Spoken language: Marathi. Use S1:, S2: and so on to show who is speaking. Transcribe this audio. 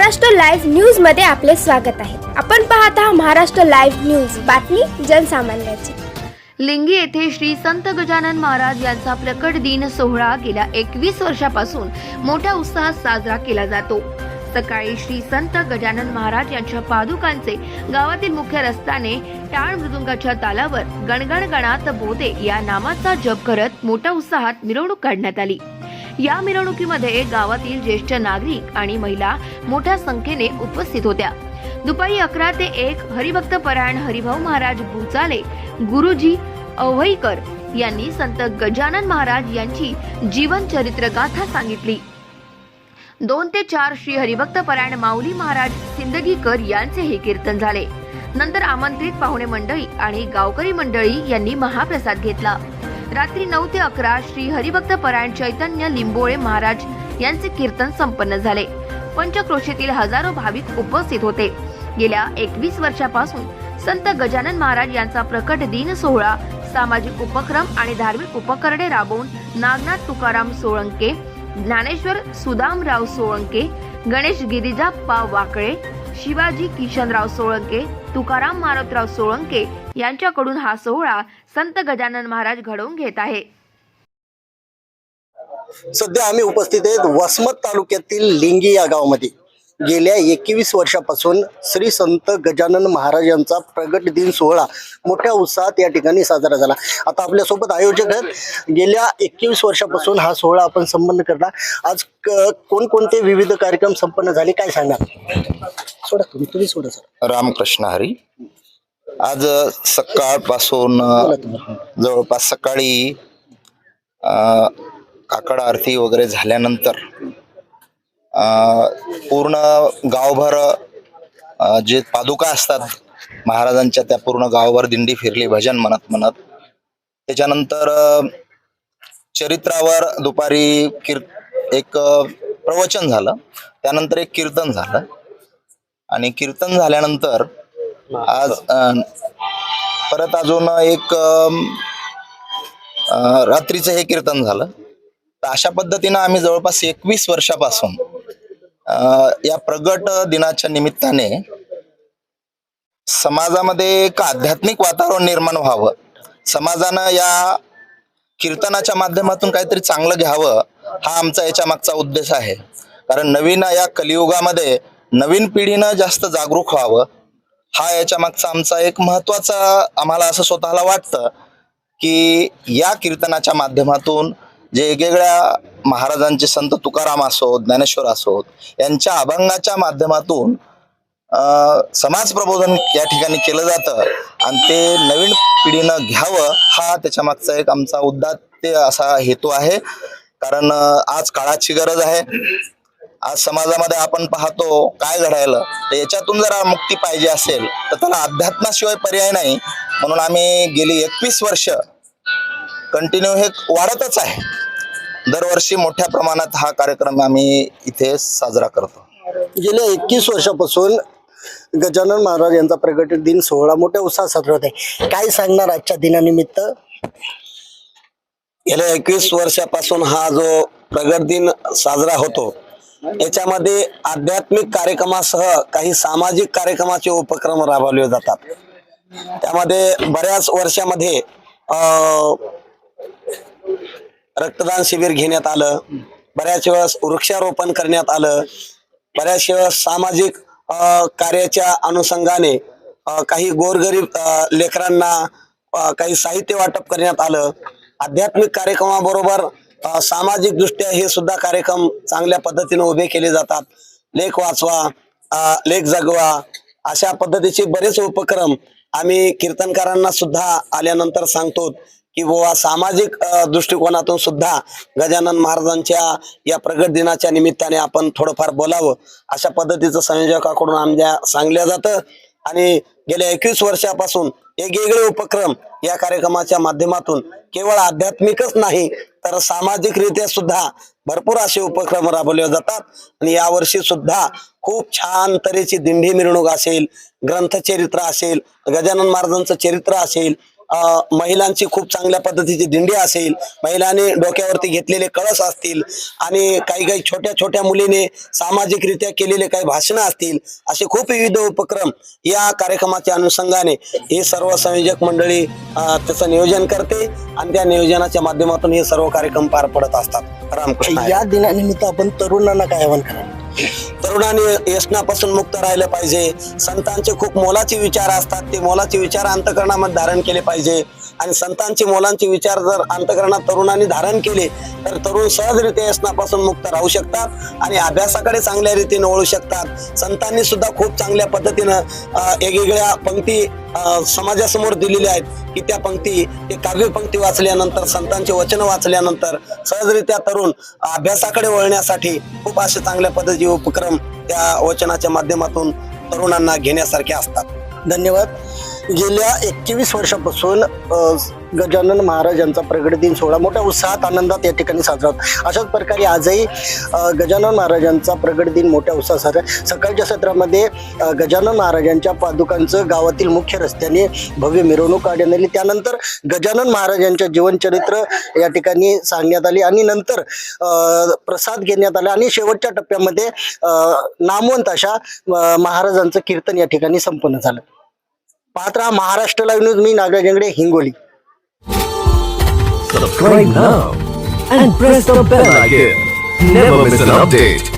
S1: महाराष्ट्र लाईव्ह न्यूजमध्ये आपले स्वागत आहे. आपण पाहत आहात महाराष्ट्र लाईव्ह न्यूज. बातमी जनसामान्याची.
S2: लिंगी येथे श्री संत गजानन महाराज यांचा प्रकट दिन सोहळा गेल्या एकवीस वर्षापासून मोठ्या उत्साहात साजरा केला जातो. सकाळी श्री संत गजानन महाराज यांच्या पादुकांचे गावातील मुख्य रस्त्याने टाळ मृदुंगाच्या तालावर गणगण गणात बोधे या नामाचा जप करत मोठ्या उत्साहात मिरवणूक काढण्यात आली. या मिरवणुकीमध्ये गावातील ज्येष्ठ नागरिक आणि महिला मोठ्या संख्येने उपस्थित होत्या. दुपारी अकरा ते एक हरिभक्त परायण हरिभाऊ महाराज भुचाले गुरुजी अवईकर यांनी संत गजानन महाराज यांची जीवन चरित्र गाथा सांगितली. दोन ते चार श्री हरिभक्त परायण माऊली महाराज सिंदगीकर यांचे हे कीर्तन झाले. नंतर आमंत्रित पाहुणे मंडळी आणि गावकरी मंडळी यांनी महाप्रसाद घेतला. रात्री नऊ ते अकरा श्री हरिभक्त परायण चैतन्य लिंबोळे महाराज यांचे कीर्तन संपन्न झाले. पंचक्रोशीतील हजारो भाविक उपस्थित होते. गेल्या एकवीस वर्षापासून संत गजानन महाराज यांचा प्रकट दिन सोहळा सामाजिक उपक्रम आणि धार्मिक उपकरणे राबवून नागनाथ तुकाराम सोळंके ज्ञानेश्वर सुदामराव सोळंके गणेश गिरिजाप्पा वाकळे शिवाजी किशनराव सोळंके तुकाराम मारोतराव सोळंके यांच्याकडून हा सोहळा संत गजानन महाराज घडवून घेत आहे.
S3: सध्या आम्ही उपस्थित आहेत वसमत तालुक्यातील लिंगी या गावामध्ये. गेल्या एकवीस वर्षापासून श्री संत गजानन महाराज यांचा प्रगट दिन सोहळा मोठ्या उत्साहात या ठिकाणी साजरा झाला. आता आपल्यासोबत आयोजक आहेत. गेल्या एकवीस वर्षापासून हा सोहळा आपण संपन्न करणार. आज कोणकोणते विविध कार्यक्रम संपन्न झाले? काय सांगणार? सोडा तुम्ही तुम्ही सोडा सर.
S4: रामकृष्ण हरी. आज सकाळपासून जवळपास सकाळी अ, काकड आरती वगैरे झाल्यानंतर अ, पूर्ण गावभर जे पादुका असतात महाराजांच्या त्या पूर्ण गावभर दिंडी फिरली भजन म्हणत म्हणत. त्याच्यानंतर चरित्रावर दुपारी किर एक प्रवचन झालं. त्यानंतर एक कीर्तन झालं. आणि कीर्तन झाल्यानंतर आज परत अजून एक रात्रीचं हे कीर्तन झालं. तर अशा पद्धतीनं आम्ही जवळपास एकवीस वर्षापासून या प्रगट दिनाच्या निमित्ताने समाजामध्ये एक आध्यात्मिक वातावरण निर्माण व्हावं. समाजानं या कीर्तनाच्या माध्यमातून काहीतरी चांगलं घ्यावं हा आमचा याच्या मागचा उद्देश आहे. कारण नवीन या कलियुगामध्ये नवीन पिढीनं जास्त जागरूक व्हावं हा याच्या मागचा आमचा एक महत्त्वाचा आम्हाला असं स्वतःला वाटतं की या कीर्तनाच्या माध्यमातून जे वेगवेगळ्या महाराजांचे संत तुकाराम असोत ज्ञानेश्वर असोत यांच्या अभंगाच्या माध्यमातून समाज प्रबोधन या ठिकाणी केलं जातं. आणि ते नवीन पिढीनं घ्यावं हा त्याच्या मागचा एक आमचा उद्दात्य असा हेतू आहे. कारण आज काळाची गरज आहे. आज समाजामध्ये आपण पाहतो काय घडायलं तर याच्यातून जर मुक्ती पाहिजे असेल तर त्याला अध्यात्माशिवाय पर्याय नाही. म्हणून आम्ही गेली एकवीस वर्ष कंटिन्यू हे वाढतच आहे. दरवर्षी मोठ्या प्रमाणात हा कार्यक्रम आम्ही इथे साजरा करतो.
S3: गेल्या एकवीस वर्षापासून गजानन महाराज यांचा प्रगट दिन सोहळा मोठ्या उत्साहात साजरा होत आहे. काय सांगणार आजच्या दिनानिमित्त?
S5: गेल्या एकवीस वर्षापासून हा जो प्रगट दिन साजरा होतो याच्यामध्ये आध्यात्मिक कार्यक्रमासह काही सामाजिक कार्यक्रमाचे उपक्रम राबवले जातात. त्यामध्ये बऱ्याच वर्षामध्ये रक्तदान शिबिर घेण्यात आलं. बऱ्याच वेळेस वृक्षारोपण करण्यात आलं. बऱ्याच वेळेस सामाजिक कार्याच्या अनुषंगाने काही गोरगरीब लेकरांना काही साहित्य वाटप करण्यात आलं. आध्यात्मिक कार्यक्रमाबरोबर सामाजिक दृष्ट्या हे सुद्धा कार्यक्रम चांगल्या पद्धतीने उभे केले जातात. लेख वाचवा लेख जगवा अशा पद्धतीचे बरेच उपक्रम आम्ही कीर्तनकारांना सुद्धा आल्यानंतर सांगतो की बुवा सामाजिक दृष्टिकोनातून सुद्धा गजानन महाराजांच्या या प्रगट दिनाच्या निमित्ताने आपण थोडंफार बोलावं. अशा पद्धतीचं संयोजकाकडून आमच्या सांगल्या जातं. आणि गेल्या एकवीस वर्षापासून वेगवेगळे उपक्रम या कार्यक्रमाच्या माध्यमातून केवळ आध्यात्मिकच नाही तर सामाजिकरित्या सुद्धा भरपूर असे उपक्रम राबवले जातात. आणि यावर्षी सुद्धा खूप छान तऱ्हेची दिंडी मिरवणूक असेल ग्रंथचरित्र असेल गजानन महाराजांचं चरित्र असेल महिलांची खूप चांगल्या पद्धतीची दिंडी असेल महिलांनी डोक्यावरती घेतलेले कळस असतील आणि काही काही छोट्या छोट्या मुलीने सामाजिकरित्या केलेले काही भाषणं असतील असे खूप विविध उपक्रम या कार्यक्रमाच्या अनुषंगाने हे सर्व संयोजक मंडळी त्याचं नियोजन करते आणि त्या नियोजनाच्या माध्यमातून हे सर्व कार्यक्रम पार पडत असतात. रामकृष्ण
S3: या दिनानिमित्त आपण तरुणांना काय आवाहन करा
S5: तरुणाने व्यसनापासून मुक्त राहिलं पाहिजे. संतांचे खूप मोलाचे विचार असतात. ते मोलाचे विचार अंतकरणामध्ये धारण केले पाहिजे. आणि संतांचे मोलांचे विचार जर अंतकरणात तरुणांनी धारण केले तर तरुण सहजरित्या व्यसनापासून मुक्त राहू शकतात आणि अभ्यासाकडे चांगल्या रीतीने वळू शकतात. संतांनी सुद्धा खूप चांगल्या पद्धतीनं वेगवेगळ्या पंक्ती समाजासमोर दिलेल्या आहेत की त्या पंक्ती ते काव्य पंक्ती वाचल्यानंतर संतांचे वचन वाचल्यानंतर सहजरित्या तरुण अभ्यासाकडे वळण्यासाठी खूप असे चांगल्या पद्धतीचे उपक्रम त्या वचनाच्या माध्यमातून तरुणांना घेण्यासारखे असतात.
S3: धन्यवाद. गेल्या एकवीस वर्षापासून गजानन महाराज यांचा प्रगट दिन सोहळा मोठ्या उत्साहात आनंदात या ठिकाणी साजरा होतो. अशाच प्रकारे आजही गजानन महाराजांचा प्रगट दिन मोठ्या उत्साहात साजरा सकाळच्या सत्रामध्ये गजानन महाराजांच्या पादुकांचं गावातील मुख्य रस्त्याने भव्य मिरवणूक काढण्यात आली. त्यानंतर गजानन महाराजांच्या जीवनचरित्र या ठिकाणी सांगण्यात आली आणि नंतर प्रसाद घेण्यात आला आणि शेवटच्या टप्प्यामध्ये नामवंत अशा महाराजांचं कीर्तन या ठिकाणी संपन्न झालं. पाहत राहा Maharashtra live news me Nagraj Jangade Hingoli
S6: Subscribe now and press the bell icon. Never miss an update.